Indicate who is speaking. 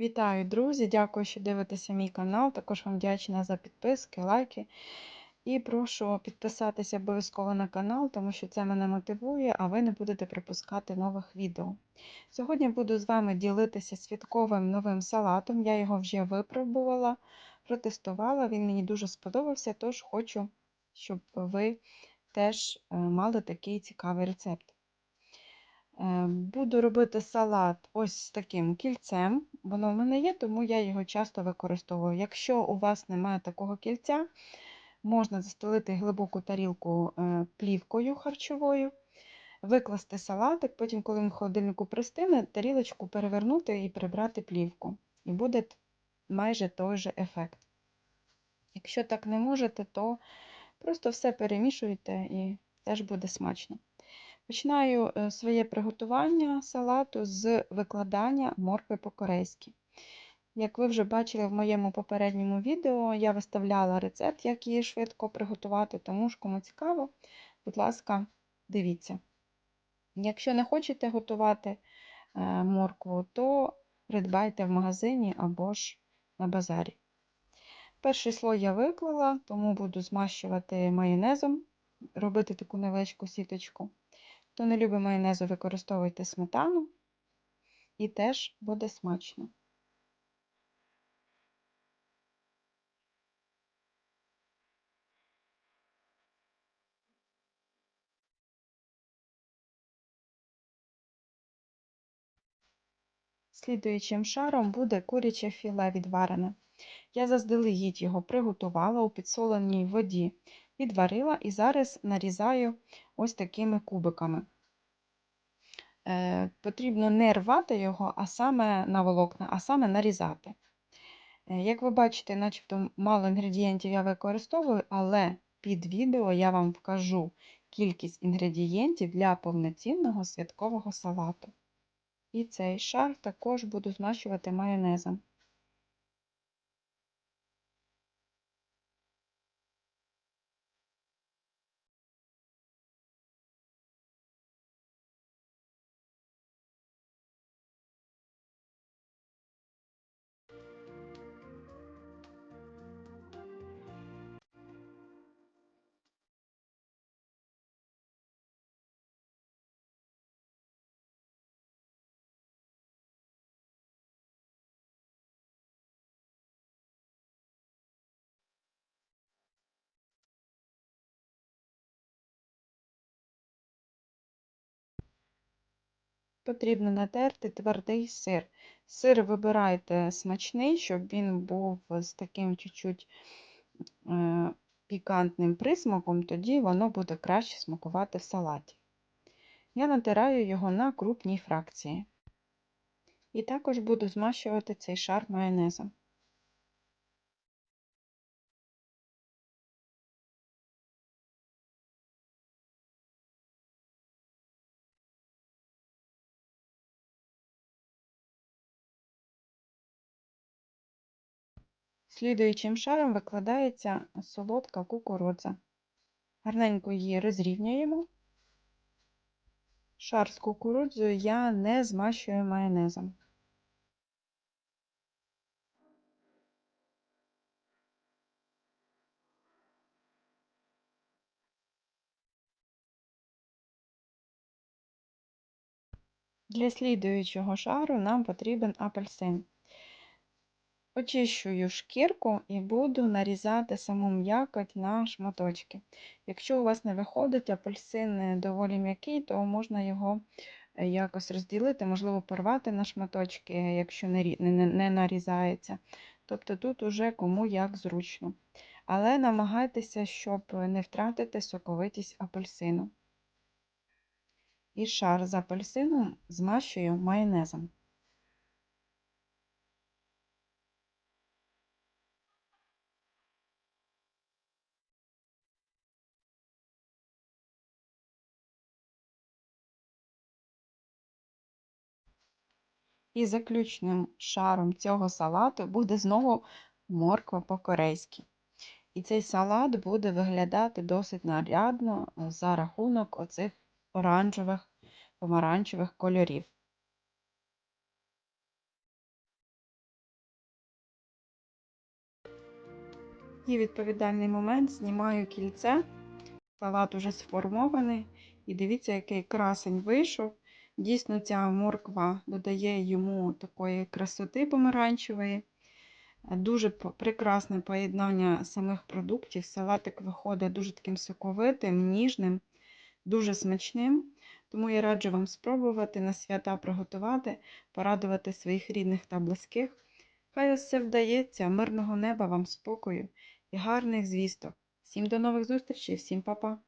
Speaker 1: Вітаю, друзі! Дякую, що дивитеся мій канал. Також вам вдячна за підписки, лайки. І прошу підписатися обов'язково на канал, тому що це мене мотивує, а ви не будете пропускати нових відео. Сьогодні буду з вами ділитися святковим новим салатом. Я його вже випробувала, протестувала, він мені дуже сподобався, тож хочу, щоб ви теж е, мали такий цікавий рецепт. Е, буду робити салат ось з таким кільцем. Воно в мене є, тому я його часто використовую. Якщо у вас немає такого кільця, можна застелити глибоку тарілку е, плівкою харчовою, викласти салатик, потім, коли він в холодильнику пристине, тарілочку перевернути і прибрати плівку. І буде майже той же ефект. Якщо так не можете, то просто все перемішуйте і теж буде смачно. Починаю е, своє приготування салату з викладання моркви по-корейськи. Як ви вже бачили в моєму попередньому відео, я виставляла рецепт, як її швидко приготувати, тому ж кому цікаво, будь ласка, дивіться. Якщо не хочете готувати е, моркву, то придбайте в магазині або ж на базарі. Перший слой я виклала, тому буду змащувати майонезом, робити таку невеличку сіточку. Хто не любить майонезу, використовуйте сметану і теж буде смачно. Слідуючим шаром буде куряче філе відварене. Я заздалегідь його приготувала у підсоленій воді, відварила і зараз нарізаю ось такими кубиками. Е, потрібно не рвати його, а саме на волокна, а саме нарізати. Е, як ви бачите, начебто мало інгредієнтів я використовую, але під відео я вам вкажу кількість інгредієнтів для повноцінного святкового салату. І цей шар також буду змащувати майонезом. Потрібно натерти твердий сир. Сир вибирайте смачний, щоб він був з таким чуть-чуть е, пікантним присмаком, тоді воно буде краще смакувати в салаті. Я натираю його на крупній фракції. І також буду змащувати цей шар майонезом. Слідуючим шаром викладається солодка кукурудза. Гарненько її розрівнюємо. Шар з кукурудзою я не змащую майонезом. Для слідуючого шару нам потрібен апельсин. Очищую шкірку і буду нарізати саму м'якоть на шматочки. Якщо у вас не виходить апельсин доволі м'який, то можна його е, якось розділити, можливо, порвати на шматочки, якщо не нарізається. Тобто тут уже кому як зручно. Але намагайтеся, щоб не втратити соковитість апельсину. І шар з апельсином змащую майонезом. І заключним шаром цього салату буде знову морква по-корейськи. І цей салат буде виглядати досить нарядно за рахунок оцих оранжевих помаранчевих кольорів. І відповідальний момент знімаю кільце, салат уже сформований, і дивіться, який красень вийшов. Дійсно, ця морква додає йому такої красоти помаранчевої. Дуже прекрасне поєднання самих продуктів. Салатик виходить дуже таким соковитим, ніжним, дуже смачним. Тому я раджу вам спробувати на свята приготувати, порадувати своїх рідних та близьких. Хай все вдається, мирного неба вам спокою і гарних звісток. Всім до нових зустрічей, всім па-па!